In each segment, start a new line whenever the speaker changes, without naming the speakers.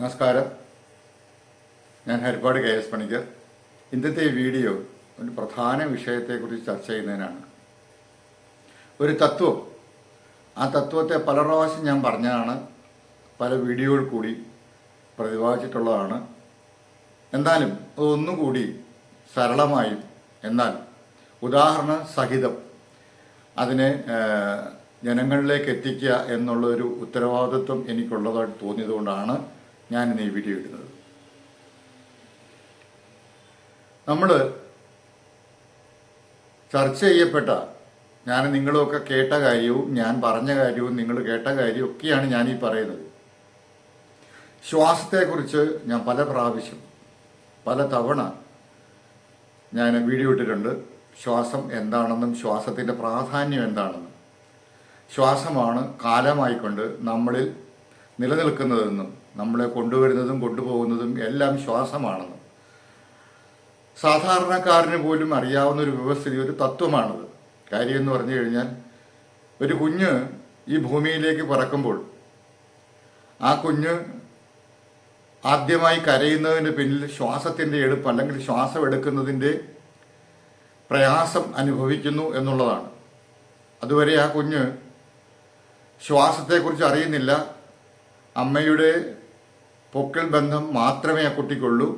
നമസ്കാരം. ഞാൻ Harippad K S Panicker. ഇന്നത്തെ വീഡിയോ ഒരു പ്രധാന വിഷയത്തെക്കുറിച്ച് ചർച്ച ചെയ്യുന്നതിനാണ്. ഒരു തത്വം. ആ തത്വത്തെ പല പ്രാവശ്യം ഞാൻ പറഞ്ഞതാണ്. പല വീഡിയോയിൽ കൂടി പ്രതിപാദിച്ചിട്ടുള്ളതാണ്. എന്നാലും ഒന്നുകൂടി സരളമായി എന്നാൽ ഉദാഹരണ സഹിതം അതിനെ ജനങ്ങളിലേക്ക് എത്തിക്കുക എന്നുള്ളൊരു ഉത്തരവാദിത്വം എനിക്കുള്ളതായിട്ട് തോന്നിയതുകൊണ്ടാണ് ഞാൻ ഇന്ന് ഈ വീഡിയോ ഇടുന്നത്. നമ്മൾ ചർച്ച ചെയ്യപ്പെട്ട ഞാൻ നിങ്ങളൊക്കെ കേട്ട കാര്യവും ഞാൻ പറഞ്ഞ കാര്യവും നിങ്ങൾ കേട്ട കാര്യവും ഒക്കെയാണ് ഞാൻ ഈ പറയുന്നത്. ശ്വാസത്തെക്കുറിച്ച് ഞാൻ പല പ്രാവശ്യം പല തവണ ഞാൻ വീഡിയോ ഇട്ടിട്ടുണ്ട്. ശ്വാസം എന്താണെന്നും ശ്വാസത്തിന്റെ പ്രാധാന്യം എന്താണെന്നും. ശ്വാസമാണ് കാലമായിക്കൊണ്ട് നമ്മളിൽ നിലനിൽക്കുന്നതെന്നും നമ്മളെ കൊണ്ടുവരുന്നതും കൊണ്ടുപോകുന്നതും എല്ലാം ശ്വാസമാണെന്നും. സാധാരണക്കാരന് പോലും അറിയാവുന്ന ഒരു വ്യവസ്ഥിതി ഒരു തത്വമാണത്. കാര്യം എന്ന് പറഞ്ഞു കഴിഞ്ഞാൽ ഒരു കുഞ്ഞ് ഈ ഭൂമിയിലേക്ക് പറക്കുമ്പോൾ ആ കുഞ്ഞ് ആദ്യമായി കരയുന്നതിന് പിന്നിൽ ശ്വാസത്തിന്റെ എടുപ്പ് അല്ലെങ്കിൽ ശ്വാസം എടുക്കുന്നതിന്റെ പ്രയാസം അനുഭവിക്കുന്നു എന്നുള്ളതാണ്. അതുവരെ ആ കുഞ്ഞ് ശ്വാസത്തെക്കുറിച്ച് അറിയുന്നില്ല. അമ്മയുടെ പൊക്കൽ ബന്ധം മാത്രമേ ആ കുട്ടിക്കുള്ളൂ.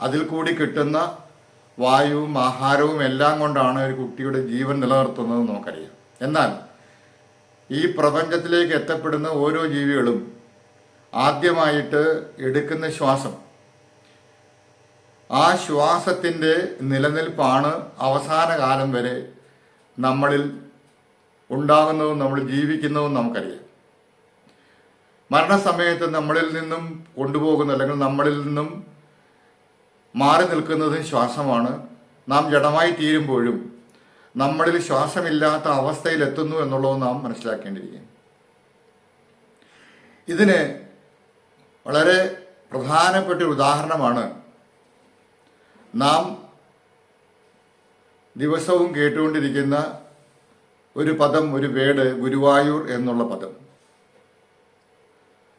അതിൽ കൂടി കിട്ടുന്ന വായുവും ആഹാരവും എല്ലാം കൊണ്ടാണ് ഒരു കുട്ടിയുടെ ജീവൻ നിലനിർത്തുന്നത് നമുക്കറിയാം. എന്നാൽ ഈ പ്രപഞ്ചത്തിലേക്ക് എത്തപ്പെടുന്ന ഓരോ ജീവികളും ആദ്യമായിട്ട് എടുക്കുന്ന ശ്വാസം. ആ ശ്വാസത്തിന്റെ നിലനിൽപ്പാണ് അവസാന കാലം വരെ നമ്മളിൽ ഉണ്ടാകുന്നതും നമ്മൾ ജീവിക്കുന്നതും നമുക്കറിയാം. മരണസമയത്ത് നമ്മളിൽ നിന്നും കൊണ്ടുപോകുന്ന അല്ലെങ്കിൽ നമ്മളിൽ നിന്നും മാറി നിൽക്കുന്നതും ശ്വാസമാണ്. നാം ജഡമായി തീരുമ്പോഴും നമ്മളിൽ ശ്വാസമില്ലാത്ത അവസ്ഥയിലെത്തുന്നു എന്നുള്ളത് നാം മനസ്സിലാക്കേണ്ടിയിരിക്കുന്നു. ഇതിന് വളരെ പ്രധാനപ്പെട്ട ഒരു ഉദാഹരണമാണ്. നാം ദിവസവും കേട്ടുകൊണ്ടിരിക്കുന്ന ഒരു പദം ഒരു വേട് ഗുരുവായൂർ എന്നുള്ള പദം.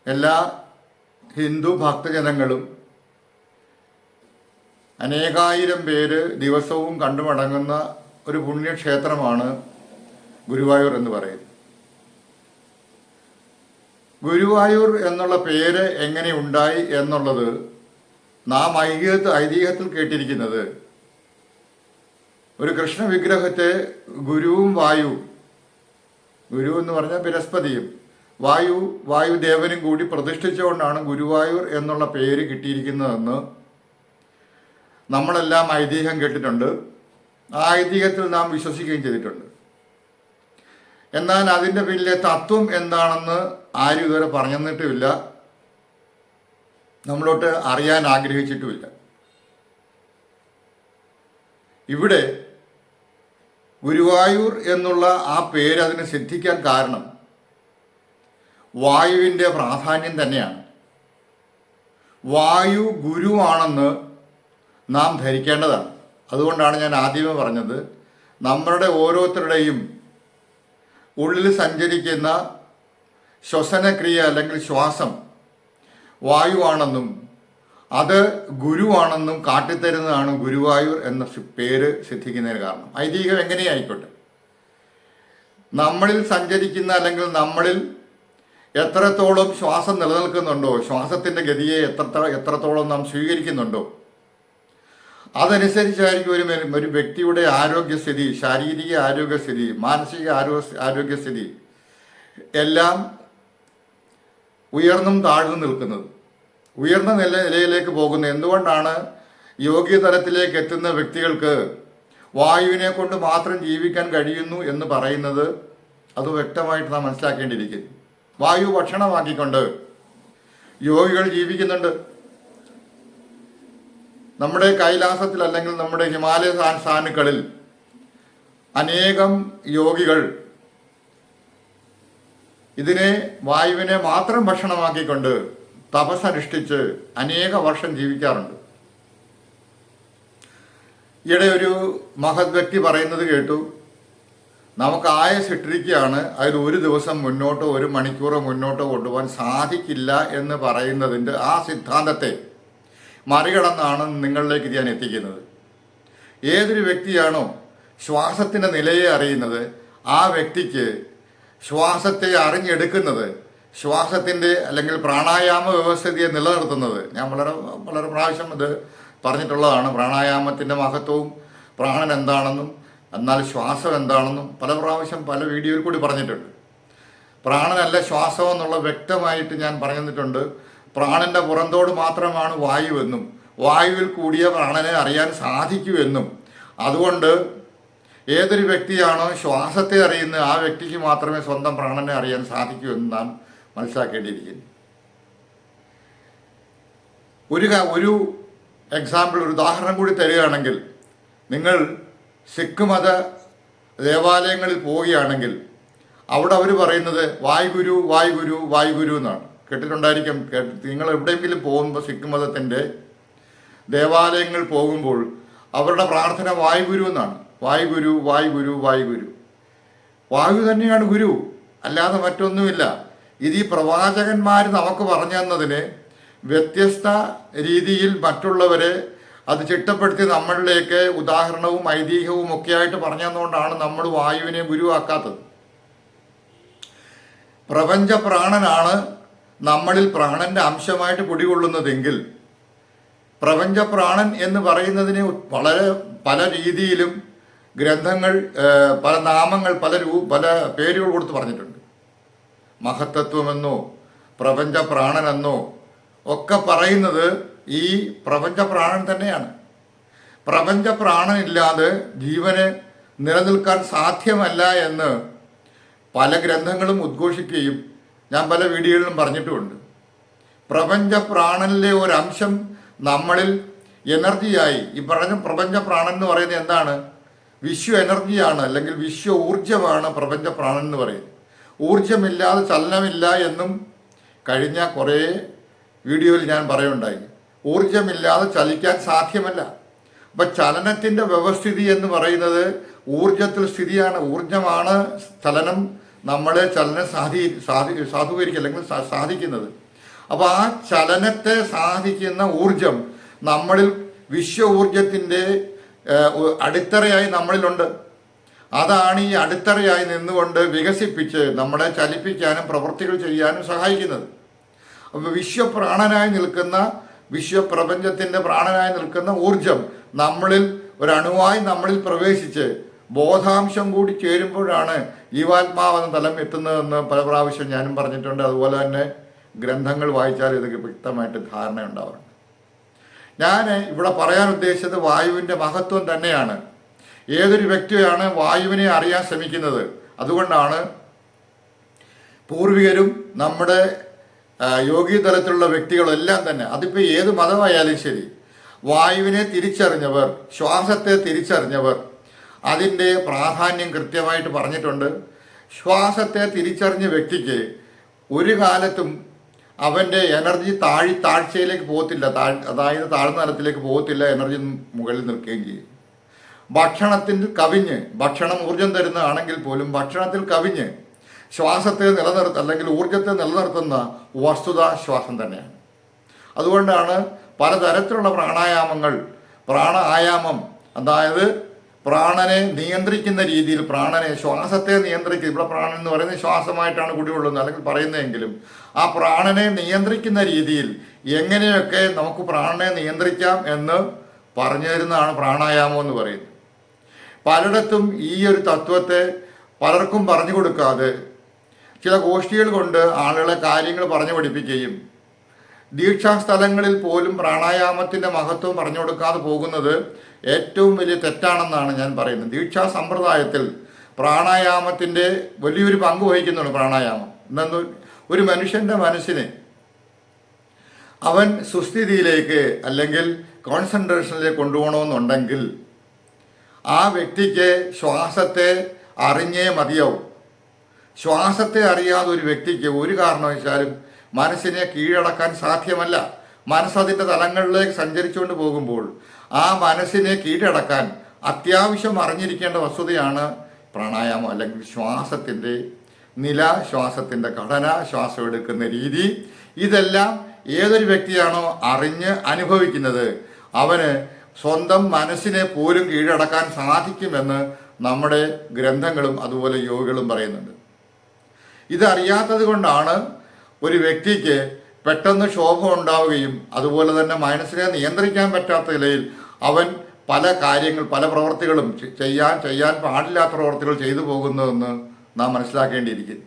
എല്ലാ ഹിന്ദു ഭക്തജനങ്ങളും അനേകായിരം പേര് ദിവസവും കണ്ടുമടങ്ങുന്ന ഒരു പുണ്യക്ഷേത്രമാണ് ഗുരുവായൂർ എന്ന് പറയുന്നത് ഗുരുവായൂർ എന്നുള്ള പേര് എങ്ങനെ ഉണ്ടായി എന്നുള്ളത് നാം ഐതിഹ്യത്തിൽ ഐതിഹ്യത്തിൽ കേട്ടിരിക്കുന്നത്. ഒരു കൃഷ്ണ വിഗ്രഹത്തെ ഗുരുവും വായു ഗുരു എന്ന് പറഞ്ഞാൽ ബൃഹസ്പതിയും വായു വായുദേവനും കൂടി പ്രതിഷ്ഠിച്ചുകൊണ്ടാണ് ഗുരുവായൂർ എന്നുള്ള പേര് കിട്ടിയിരിക്കുന്നതെന്ന് നമ്മളെല്ലാം ഐതിഹ്യം കേട്ടിട്ടുണ്ട്. ആ ഐതിഹ്യത്തിൽ നാം വിശ്വസിക്കുകയും ചെയ്തിട്ടുണ്ട്. എന്നാൽ അതിന്റെ പിന്നിലെ തത്വം എന്താണെന്ന് ആരും ഇതുവരെ പറഞ്ഞിട്ടുമില്ല. നമ്മളോട്ട് അറിയാൻ ആഗ്രഹിച്ചിട്ടുമില്ല. ഇവിടെ ഗുരുവായൂർ എന്നുള്ള ആ പേര് അതിന് സിദ്ധിക്കാൻ കാരണം വായുവിന്റെ പ്രാധാന്യം തന്നെയാണ്. വായു ഗുരുവാണെന്ന് നാം ധരിക്കേണ്ടതാണ്. അതുകൊണ്ടാണ് ഞാൻ ആദ്യമേ പറഞ്ഞത് നമ്മളുടെ ഓരോരുത്തരുടെയും ഉള്ളിൽ സഞ്ചരിക്കുന്ന ശ്വസനക്രിയ അല്ലെങ്കിൽ ശ്വാസം വായുവാണെന്നും അത് ഗുരുവാണെന്നും കാട്ടിത്തരുന്നതാണ് ഗുരുവായൂർ എന്ന പേര് സിദ്ധിക്കുന്നതിന് കാരണം. ഐതിഹ്യം എങ്ങനെയായിക്കോട്ടെ? നമ്മളിൽ സഞ്ചരിക്കുന്ന അല്ലെങ്കിൽ നമ്മളിൽ എത്രത്തോളം ശ്വാസം നിലനിൽക്കുന്നുണ്ടോ ശ്വാസത്തിന്റെ ഗതിയെ എത്ര എത്രത്തോളം നാം സ്വീകരിക്കുന്നുണ്ടോ അതനുസരിച്ചായിരിക്കും ഒരു ഒരു വ്യക്തിയുടെ ആരോഗ്യസ്ഥിതി ശാരീരിക ആരോഗ്യസ്ഥിതി മാനസിക ആരോഗ്യ ആരോഗ്യസ്ഥിതി എല്ലാം ഉയർന്നും താഴ്ന്നും നിൽക്കുന്നത്. ഉയർന്ന നില നിലയിലേക്ക് പോകുന്ന എന്തുകൊണ്ടാണ്? യോഗ്യതലത്തിലേക്ക് എത്തുന്ന വ്യക്തികൾക്ക് വായുവിനെ കൊണ്ട് മാത്രം ജീവിക്കാൻ കഴിയുന്നു എന്ന് പറയുന്നത് അത് വ്യക്തമായിട്ട് നാം മനസ്സിലാക്കേണ്ടിയിരിക്കുന്നു. വായു ഭക്ഷണമാക്കിക്കൊണ്ട് യോഗികൾ ജീവിക്കുന്നുണ്ട്. നമ്മുടെ കൈലാസത്തിൽ അല്ലെങ്കിൽ നമ്മുടെ ഹിമാലയ സാനുക്കളിൽ അനേകം യോഗികൾ ഇതിനെ വായുവിനെ മാത്രം ഭക്ഷണമാക്കിക്കൊണ്ട് തപസ്സനുഷ്ഠിച്ച് അനേക വർഷം ജീവിക്കാറുണ്ട്. ഈയിടെ ഒരു മഹത് വ്യക്തി പറയുന്നത് കേട്ടു നമുക്ക് ആയസ് ഇട്ടിരിക്കുകയാണ് അതിൽ ഒരു ദിവസം മുന്നോട്ടോ ഒരു മണിക്കൂറോ മുന്നോട്ടോ കൊണ്ടുപോകാൻ സാധിക്കില്ല എന്ന് പറയുന്നതിന്റെ ആ സിദ്ധാന്തത്തെ മറികടന്നാണ് നിങ്ങളിലേക്ക് ഞാൻ എത്തിക്കുന്നത്. ഏതൊരു വ്യക്തിയാണോ ശ്വാസത്തിന്റെ നിലയെ അറിയുന്നത് ആ വ്യക്തിക്ക് ശ്വാസത്തെ അറിഞ്ഞെടുക്കുന്നത് ശ്വാസത്തിന്റെ അല്ലെങ്കിൽ പ്രാണായാമ വ്യവസ്ഥിതിയെ നിലനിർത്തുന്നത്. ഞാൻ വളരെ വളരെ പ്രാവശ്യം ഇത് പറഞ്ഞിട്ടുള്ളതാണ്. പ്രാണായാമത്തിന്റെ മഹത്വവും പ്രാണൻ എന്താണെന്നും എന്നാൽ ശ്വാസം എന്താണെന്നും പല പ്രാവശ്യം പല വീഡിയോയിൽ കൂടി പറഞ്ഞിട്ടുണ്ട്. പ്രാണനല്ല ശ്വാസം എന്നുള്ള വ്യക്തമായിട്ട് ഞാൻ പറഞ്ഞിട്ടുണ്ട്. പ്രാണന്റെ പുറന്തോട് മാത്രമാണ് വായുവെന്നും വായുവിൽ കൂടിയ പ്രാണനെ അറിയാൻ സാധിക്കുമെന്നും. അതുകൊണ്ട് ഏതൊരു വ്യക്തിയാണോ ശ്വാസത്തെ അറിയുന്നത് ആ വ്യക്തിക്ക് മാത്രമേ സ്വന്തം പ്രാണനെ അറിയാൻ സാധിക്കൂ നാം മനസ്സിലാക്കേണ്ടിയിരിക്കുന്നു ഒരു ഒരു എക്സാമ്പിൾ ഒരു ഉദാഹരണം കൂടി തരികയാണെങ്കിൽ നിങ്ങൾ സിഖ് മത ദേവാലയങ്ങളിൽ പോവുകയാണെങ്കിൽ അവിടെ അവർ പറയുന്നത് വായ്ഗുരു വായ്ഗുരു വായ്ഗുരു എന്നാണ്. കേട്ടിട്ടുണ്ടായിരിക്കും. കേട്ട് നിങ്ങൾ എവിടെയെങ്കിലും പോകുമ്പോൾ സിഖ് മതത്തിന്റെ ദേവാലയങ്ങൾ പോകുമ്പോൾ അവരുടെ പ്രാർത്ഥന വായ്ഗുരു എന്നാണ്. വായ്ഗുരു വായ്ഗുരു വായ്ഗുരു. വായു തന്നെയാണ് ഗുരു. അല്ലാതെ മറ്റൊന്നുമില്ല. ഇത് ഈ പ്രവാചകന്മാർ നമുക്ക് പറഞ്ഞു തന്നതിന് വ്യത്യസ്ത രീതിയിൽ മറ്റുള്ളവരെ അത് ചിട്ടപ്പെടുത്തി നമ്മളിലേക്ക് ഉദാഹരണവും ഐതിഹ്യവും ഒക്കെ ആയിട്ട് പറഞ്ഞു തന്നുകൊണ്ടാണ് നമ്മൾ വായുവിനെ ഗുരുവാക്കാത്തത്. പ്രപഞ്ച പ്രാണനാണ് നമ്മളിൽ പ്രാണന്റെ അംശമായിട്ട് കുടികൊള്ളുന്നതെങ്കിൽ പ്രപഞ്ച പ്രാണൻ എന്ന് പറയുന്നതിനെ വളരെ പല രീതിയിലും ഗ്രന്ഥങ്ങൾ പല നാമങ്ങൾ പല രൂ പല പേരുകൾ കൊടുത്ത് പറഞ്ഞിട്ടുണ്ട്. മഹത്തത്വമെന്നോ പ്രപഞ്ച പ്രാണനെന്നോ ഒക്കെ പറയുന്നത് ഈ പ്രപഞ്ച പ്രാണൻ തന്നെയാണ്. പ്രപഞ്ച പ്രാണനില്ലാതെ ജീവന് നിലനിൽക്കാൻ സാധ്യമല്ല എന്ന് പല ഗ്രന്ഥങ്ങളും ഉദ്ഘോഷിക്കുകയും ഞാൻ പല വീഡിയോകളിലും പറഞ്ഞിട്ടുമുണ്ട്. പ്രപഞ്ച പ്രാണനിലെ ഒരംശം നമ്മളിൽ എനർജിയായി ഈ പറഞ്ഞ പ്രപഞ്ച പ്രാണൻ എന്ന് പറയുന്നത് എന്താണ്? വിശ്വ എനർജിയാണ് അല്ലെങ്കിൽ വിശ്വ ഊർജമാണ് പ്രപഞ്ച പ്രാണൻ എന്ന് പറയുന്നത്. ഊർജമില്ലാതെ ചലനമില്ല എന്നും കഴിഞ്ഞ കുറേ വീഡിയോയിൽ ഞാൻ പറയുണ്ടായി ഊർജമില്ലാതെ ചലിക്കാൻ സാധ്യമല്ല. അപ്പൊ ചലനത്തിന്റെ വ്യവസ്ഥിതി എന്ന് പറയുന്നത് ഊർജത്തിൽ സ്ഥിതിയാണ്. ഊർജമാണ് ചലനം നമ്മളെ ചലനം സാധി സാധി സാധൂകരിക്കുക അല്ലെങ്കിൽ സാധിക്കുന്നത്. അപ്പൊ ആ ചലനത്തെ സാധിക്കുന്ന ഊർജം നമ്മളിൽ വിശ്വ ഊർജത്തിന്റെ അടിത്തറയായി നമ്മളിലുണ്ട്. അതാണ് ഈ അടിത്തറയായി നിന്നുകൊണ്ട് വികസിപ്പിച്ച് നമ്മളെ ചലിപ്പിക്കാനും പ്രവൃത്തികൾ ചെയ്യാനും സഹായിക്കുന്നത്. അപ്പോൾ വിശ്വപ്രാണനായി നിൽക്കുന്ന വിശ്വപ്രപഞ്ചത്തിന്റെ പ്രാണനായി നിൽക്കുന്ന ഊർജം നമ്മളിൽ ഒരണുവായി നമ്മളിൽ പ്രവേശിച്ച് ബോധാംശം കൂടി ചേരുമ്പോഴാണ് ജീവാത്മാവെന്ന തലം എത്തുന്നതെന്ന് പല പ്രാവശ്യം ഞാനും പറഞ്ഞിട്ടുണ്ട്. അതുപോലെ തന്നെ ഗ്രന്ഥങ്ങൾ വായിച്ചാൽ ഇത് വ്യക്തമായിട്ട് ധാരണ ഉണ്ടാവുന്നുണ്ട് ഞാൻ ഇവിടെ പറയാൻ ഉദ്ദേശിച്ചത് വായുവിന്റെ മഹത്വം തന്നെയാണ്. ഏതൊരു വ്യക്തിയാണ് വായുവിനെ അറിയാൻ ശ്രമിക്കുന്നത്? അതുകൊണ്ടാണ് പൂർവികരും നമ്മുടെ ആ, യോഗീതലത്തിലുള്ള വ്യക്തികളെല്ലാം തന്നെ അതിപ്പോൾ ഏത് മതമായാലും ശരി വായുവിനെ തിരിച്ചറിഞ്ഞവർ ശ്വാസത്തെ തിരിച്ചറിഞ്ഞവർ അതിന്റെ പ്രാധാന്യം കൃത്യമായിട്ട് പറഞ്ഞിട്ടുണ്ട്. ശ്വാസത്തെ തിരിച്ചറിഞ്ഞ വ്യക്തിക്ക് ഒരു കാലത്തും അവന്റെ എനർജി താഴി താഴ്ചയിലേക്ക് പോകത്തില്ല താഴ് അതായത് താഴ്ന്ന തലത്തിലേക്ക് പോകത്തില്ല എനർജി മുകളിൽ നിൽക്കുകയും ചെയ്യും. ഭക്ഷണത്തിൽ കവിഞ്ഞ് ഭക്ഷണം ഊർജം തരുന്നതാണെങ്കിൽ പോലും ഭക്ഷണത്തിൽ കവിഞ്ഞ് ശ്വാസത്തെ നിലനിർത്ത അല്ലെങ്കിൽ ഊർജത്തെ നിലനിർത്തുന്ന വസ്തുത ശ്വാസം തന്നെയാണ്. അതുകൊണ്ടാണ് പലതരത്തിലുള്ള പ്രാണായാമങ്ങൾ പ്രാണ ആയാമം അതായത് പ്രാണനെ നിയന്ത്രിക്കുന്ന രീതിയിൽ പ്രാണനെ ശ്വാസത്തെ നിയന്ത്രിക്കുക ഇവിടെ പ്രാണൻ എന്ന് പറയുന്നത് ശ്വാസമായിട്ടാണ് കുടികൊള്ളുന്നത് അല്ലെങ്കിൽ പറയുന്നതെങ്കിലും ആ പ്രാണനെ നിയന്ത്രിക്കുന്ന രീതിയിൽ എങ്ങനെയൊക്കെ നമുക്ക് പ്രാണനെ നിയന്ത്രിക്കാം എന്ന് പറഞ്ഞു തരുന്നതാണ് പ്രാണായാമം എന്ന് പറയുന്നത്. പലയിടത്തും ഈ ഒരു തത്വത്തെ പലർക്കും പറഞ്ഞു കൊടുക്കാതെ ചില ഗോഷ്ഠികൾ കൊണ്ട് ആളുകളെ കാര്യങ്ങൾ പറഞ്ഞു പഠിപ്പിക്കുകയും ദീക്ഷാസ്ഥലങ്ങളിൽ പോലും പ്രാണായാമത്തിന്റെ മഹത്വം പറഞ്ഞു കൊടുക്കാതെ പോകുന്നത് ഏറ്റവും വലിയ തെറ്റാണെന്നാണ് ഞാൻ പറയുന്നത്. ദീക്ഷാ സമ്പ്രദായത്തിൽ പ്രാണായാമത്തിന്റെ വലിയൊരു പങ്ക് വഹിക്കുന്നുണ്ട് പ്രാണായാമം. എന്നു ഒരു മനുഷ്യന്റെ മനസ്സിനെ അവൻ സുസ്ഥിതിയിലേക്ക് അല്ലെങ്കിൽ കോൺസെൻട്രേഷനിലേക്ക് കൊണ്ടുപോകണമെന്നുണ്ടെങ്കിൽ ആ വ്യക്തിക്ക് ശ്വാസത്തെ അറിഞ്ഞേ മതിയാവും. ശ്വാസത്തെ അറിയാതെ ഒരു വ്യക്തിക്ക് ഒരു കാരണവശാലും മനസ്സിനെ കീഴടക്കാൻ സാധ്യമല്ല. മനസ്സതിന്റെ തലങ്ങളിലേക്ക് സഞ്ചരിച്ചുകൊണ്ട് പോകുമ്പോൾ ആ മനസ്സിനെ കീഴടക്കാൻ അത്യാവശ്യം അറിഞ്ഞിരിക്കേണ്ട വസ്തുതയാണ് പ്രാണായാമം അല്ലെങ്കിൽ ശ്വാസത്തിന്റെ നില ശ്വാസത്തിന്റെ ഘടന ശ്വാസം എടുക്കുന്ന രീതി. ഇതെല്ലാം ഏതൊരു വ്യക്തിയാണോ അറിഞ്ഞ് അനുഭവിക്കുന്നത് അവന് സ്വന്തം മനസ്സിനെ പോലും കീഴടക്കാൻ സാധിക്കുമെന്ന് നമ്മുടെ ഗ്രന്ഥങ്ങളും അതുപോലെ യോഗികളും പറയുന്നുണ്ട്. ഇതറിയാത്തത് കൊണ്ടാണ് ഒരു വ്യക്തിക്ക് പെട്ടെന്ന് ക്ഷോഭം ഉണ്ടാവുകയും അതുപോലെ തന്നെ മനസ്സിനെ നിയന്ത്രിക്കാൻ പറ്റാത്ത നിലയിൽ അവൻ പല കാര്യങ്ങൾ പല പ്രവർത്തികളും ചെയ്യാൻ ചെയ്യാൻ പാടില്ലാത്ത പ്രവർത്തികൾ ചെയ്തു പോകുന്നതെന്ന് നാം മനസ്സിലാക്കേണ്ടിയിരിക്കുന്നു.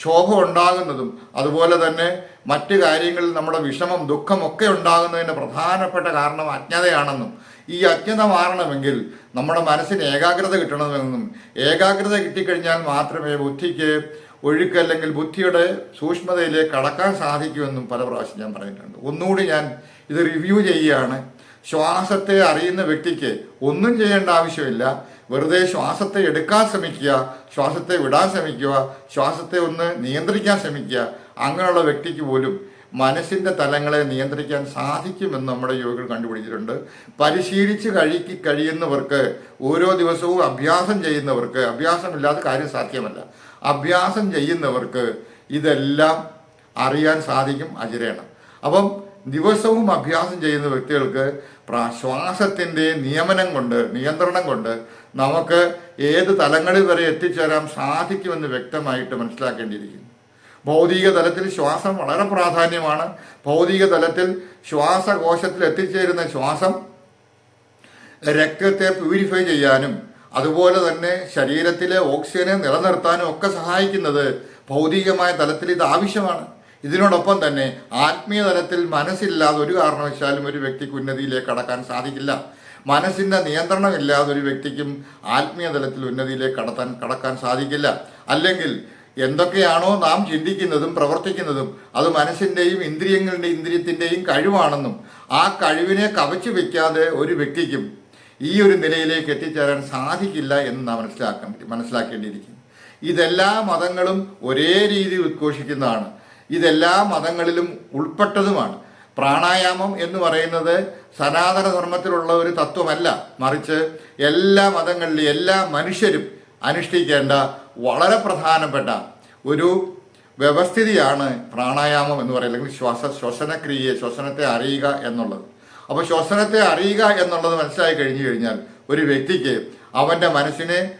ക്ഷോഭം ഉണ്ടാകുന്നതും അതുപോലെ തന്നെ മറ്റു കാര്യങ്ങളിൽ നമ്മുടെ വിഷമം ദുഃഖമൊക്കെ ഉണ്ടാകുന്നതിന് പ്രധാനപ്പെട്ട കാരണം അജ്ഞതയാണെന്നും ഈ അജ്ഞത മാറണമെങ്കിൽ നമ്മുടെ മനസ്സിന് ഏകാഗ്രത കിട്ടണമെന്നും ഏകാഗ്രത കിട്ടിക്കഴിഞ്ഞാൽ മാത്രമേ ബുദ്ധിക്ക് ഒഴുക്ക് അല്ലെങ്കിൽ ബുദ്ധിയുടെ സൂക്ഷ്മതയിലേക്ക് കടക്കാൻ സാധിക്കുമെന്നും പല പ്രാവശ്യം ഞാൻ പറഞ്ഞിട്ടുണ്ട്. ഒന്നുകൂടി ഞാൻ ഇത് റിവ്യൂ ചെയ്യുകയാണ്. ശ്വാസത്തെ അറിയുന്ന വ്യക്തിക്ക് ഒന്നും ചെയ്യേണ്ട ആവശ്യമില്ല. വെറുതെ ശ്വാസത്തെ എടുക്കാൻ ശ്രമിക്കുക ശ്വാസത്തെ വിടാൻ ശ്രമിക്കുക ശ്വാസത്തെ ഒന്ന് നിയന്ത്രിക്കാൻ ശ്രമിക്കുക. അങ്ങനെയുള്ള വ്യക്തിക്ക് പോലും മനസ്സിന്റെ തലങ്ങളെ നിയന്ത്രിക്കാൻ സാധിക്കുമെന്ന് നമ്മുടെ യോഗികൾ കണ്ടുപിടിച്ചിട്ടുണ്ട്. പരിശീലിച്ച് കഴിക്ക് കഴിയുന്നവർക്ക് ഓരോ ദിവസവും അഭ്യാസം ചെയ്യുന്നവർക്ക് അഭ്യാസമില്ലാതെ കാര്യം സാധ്യമല്ല. അഭ്യാസം ചെയ്യുന്നവർക്ക് ഇതെല്ലാം അറിയാൻ സാധിക്കും അജിരേണ അപ്പം ദിവസവും അഭ്യാസം ചെയ്യുന്ന വ്യക്തികൾക്ക് ശ്വാസത്തിന്റെ നിയമനം കൊണ്ട് നിയന്ത്രണം കൊണ്ട് നമുക്ക് ഏത് തലങ്ങളിൽ വരെ എത്തിച്ചേരാൻ സാധിക്കുമെന്ന് വ്യക്തമായിട്ട് മനസ്സിലാക്കേണ്ടിയിരിക്കുന്നു. ഭൗതിക തലത്തിൽ ശ്വാസം വളരെ പ്രാധാന്യമാണ്. ഭൗതിക തലത്തിൽ ശ്വാസകോശത്തിൽ എത്തിച്ചേരുന്ന ശ്വാസം രക്തത്തെ പ്യൂരിഫൈ ചെയ്യാനും അതുപോലെ തന്നെ ശരീരത്തിലെ ഓക്സിജനെ നിലനിർത്താനും ഒക്കെ സഹായിക്കുന്നത് ഭൗതികമായ തലത്തിൽ ഇത് ആവശ്യമാണ്. ഇതിനോടൊപ്പം തന്നെ ആത്മീയ തലത്തിൽ മനസ്സില്ലാതെ ഒരു കാരണവശാലും ഒരു വ്യക്തിക്ക് ഉന്നതിയിലേക്ക് കടക്കാൻ സാധിക്കില്ല. മനസ്സിന്റെ നിയന്ത്രണമില്ലാതെ ഒരു വ്യക്തിക്കും ആത്മീയ തലത്തിൽ ഉന്നതിയിലേക്ക് കടത്താൻ കടക്കാൻ സാധിക്കില്ല. അല്ലെങ്കിൽ എന്തൊക്കെയാണോ നാം ചിന്തിക്കുന്നതും പ്രവർത്തിക്കുന്നതും അത് മനസ്സിന്റെയും ഇന്ദ്രിയങ്ങളുടെ ഇന്ദ്രിയത്തിന്റെയും കഴിവാണെന്നും ആ കഴിവിനെ കവച്ചു വയ്ക്കാതെ ഒരു വ്യക്തിക്കും ഈ ഒരു നിലയിലേക്ക് എത്തിച്ചേരാൻ സാധിക്കില്ല എന്ന് നാം മനസ്സിലാക്കാൻ മനസ്സിലാക്കേണ്ടിയിരിക്കുന്നു. ഇതെല്ലാ മതങ്ങളും ഒരേ രീതി ഉദ്ഘോഷിക്കുന്നതാണ്. ഇതെല്ലാ മതങ്ങളിലും ഉൾപ്പെട്ടതുമാണ്. പ്രാണായാമം എന്ന് പറയുന്നത് സനാതന ധർമ്മത്തിലുള്ള ഒരു തത്വമല്ല. മറിച്ച് എല്ലാ മതങ്ങളിലും എല്ലാ മനുഷ്യരും അനുഷ്ഠിക്കേണ്ട വളരെ പ്രധാനപ്പെട്ട ഒരു വ്യവസ്ഥിതിയാണ് പ്രാണായാമം എന്ന് പറയുന്നത്. അല്ലെങ്കിൽ ശ്വാസ ശ്വസനക്രിയയെ ശ്വസനത്തെ അറിയുക എന്നുള്ളത്. അപ്പോൾ ശ്വസനത്തെ അറിയുക എന്നുള്ളത് മനസ്സിലായി കഴിഞ്ഞു കഴിഞ്ഞാൽ ഒരു വ്യക്തിക്ക് അവന്റെ മനസ്സിനെ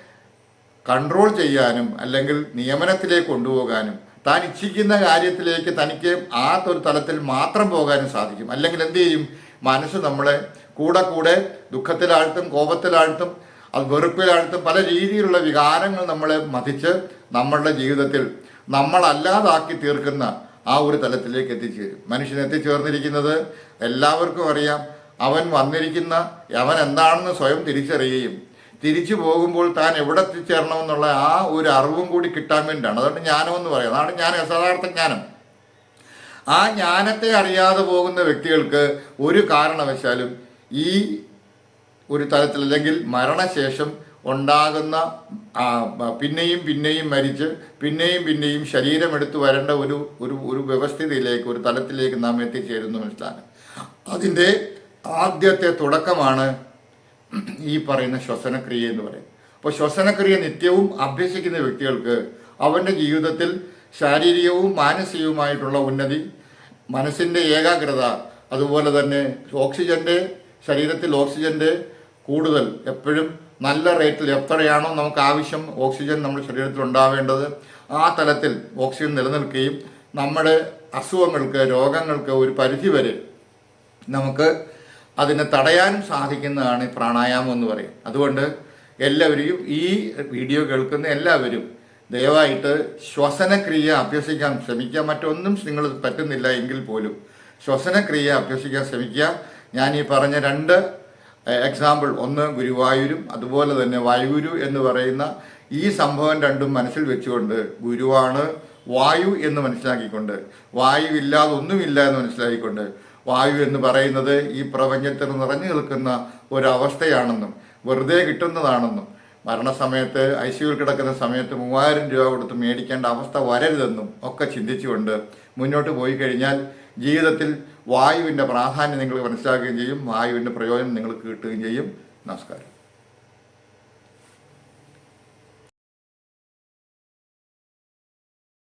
കൺട്രോൾ ചെയ്യാനും അല്ലെങ്കിൽ നിയമനത്തിലേക്ക് കൊണ്ടുപോകാനും താൻ ഇച്ഛിക്കുന്ന കാര്യത്തിലേക്ക് തനിക്ക് ആ ഒരു തലത്തിൽ മാത്രം പോകാനും സാധിക്കും. അല്ലെങ്കിൽ എന്ത് ചെയ്യും? മനസ്സ് നമ്മളെ കൂടെ കൂടെ ദുഃഖത്തിലാഴ്ത്തും കോപത്തിലാഴ്ത്തും അത് വെറുപ്പിലാഴ്ത്തും പല രീതിയിലുള്ള വികാരങ്ങൾ നമ്മളെ മതിച്ച് നമ്മളുടെ ജീവിതത്തിൽ നമ്മളല്ലാതാക്കി തീർക്കുന്ന ആ ഒരു തലത്തിലേക്ക് എത്തിച്ചേരും. മനുഷ്യൻ എത്തിച്ചേർന്നിരിക്കുന്നത് എല്ലാവർക്കും അറിയാം. അവൻ വന്നിരിക്കുന്ന അവൻ എന്താണെന്ന് സ്വയം തിരിച്ചറിയുകയും തിരിച്ചു പോകുമ്പോൾ താൻ എവിടെ എത്തിച്ചേരണമെന്നുള്ള ആ ഒരു അറിവും കൂടി കിട്ടാൻ വേണ്ടിയാണ്. അതുകൊണ്ട് ജ്ഞാനം എന്ന് പറയുന്നത് അതാണ് ജ്ഞാനം യഥാർത്ഥ ജ്ഞാനം. ആ ജ്ഞാനത്തെ അറിയാതെ പോകുന്ന വ്യക്തികൾക്ക് ഒരു കാരണവശാലും ഈ ഒരു തലത്തിൽ അല്ലെങ്കിൽ മരണശേഷം ഉണ്ടാകുന്ന പിന്നെയും പിന്നെയും മരിച്ച് പിന്നെയും പിന്നെയും ശരീരമെടുത്തു വരേണ്ട ഒരു ഒരു ഒരു വ്യവസ്ഥിതിയിലേക്ക് ഒരു തലത്തിലേക്ക് നാം എത്തിച്ചേരുന്നു മനസ്സിലാണ് അതിന്റെ ആദ്യത്തെ തുടക്കമാണ് ഈ പറയുന്ന ശ്വസനക്രിയ എന്ന് പറയും അപ്പോൾ ശ്വസനക്രിയ നിത്യവും അഭ്യസിക്കുന്ന വ്യക്തികൾക്ക് അവന്റെ ജീവിതത്തിൽ ശാരീരികവും മാനസികവുമായിട്ടുള്ള ഉന്നതി മനസ്സിന്റെ ഏകാഗ്രത അതുപോലെ തന്നെ ഓക്സിജന്റെ ശരീരത്തിൽ ഓക്സിജന്റെ കൂടുതൽ എപ്പോഴും നല്ല റേറ്റിൽ എത്രയാണോ നമുക്ക് ആവശ്യം ഓക്സിജൻ നമ്മുടെ ശരീരത്തിൽ ഉണ്ടാവേണ്ടത് ആ തലത്തിൽ ഓക്സിജൻ നിലനിൽക്കുകയും നമ്മുടെ അസുഖങ്ങൾക്ക് രോഗങ്ങൾക്ക് ഒരു പരിധി വരെ നമുക്ക് അതിനെ തടയാനും സാധിക്കുന്നതാണ് ഈ പ്രാണായാമം എന്ന് പറയും. അതുകൊണ്ട് എല്ലാവരെയും ഈ വീഡിയോ കേൾക്കുന്ന എല്ലാവരും ദയവായിട്ട് ശ്വസനക്രിയ അഭ്യസിക്കാൻ ശ്രമിക്കുക. മറ്റൊന്നും നിങ്ങൾ പറ്റുന്നില്ല എങ്കിൽ പോലും ശ്വസനക്രിയ അഭ്യസിക്കാൻ ശ്രമിക്കുക. ഞാൻ ഈ പറഞ്ഞ രണ്ട് എക്സാമ്പിൾ ഒന്ന് ഗുരുവായൂരും അതുപോലെ തന്നെ വായുഗുരു എന്ന് പറയുന്ന ഈ സംഭവം രണ്ടും മനസ്സിൽ വെച്ചുകൊണ്ട് ഗുരുവാണ് വായു എന്ന് മനസ്സിലാക്കിക്കൊണ്ട് വായു ഇല്ലാതെ ഒന്നുമില്ല എന്ന് മനസ്സിലാക്കിക്കൊണ്ട് വായു എന്ന് പറയുന്നത് ഈ പ്രപഞ്ചത്തിൽ നിറഞ്ഞു നിൽക്കുന്ന ഒരവസ്ഥയാണെന്നും വെറുതെ കിട്ടുന്നതാണെന്നും മരണസമയത്ത് ഐ സിയുവിൽ കിടക്കുന്ന സമയത്ത് മൂവായിരം രൂപ കൊടുത്ത് മേടിക്കേണ്ട അവസ്ഥ വരരുതെന്നും ഒക്കെ ചിന്തിച്ചുകൊണ്ട് മുന്നോട്ട് പോയി കഴിഞ്ഞാൽ ജീവിതത്തിൽ വായുവിന്റെ പ്രാധാന്യം നിങ്ങൾ മനസ്സിലാക്കുകയും ചെയ്യും വായുവിന്റെ പ്രയോജനം നിങ്ങൾക്ക് കിട്ടുകയും ചെയ്യും. നമസ്കാരം.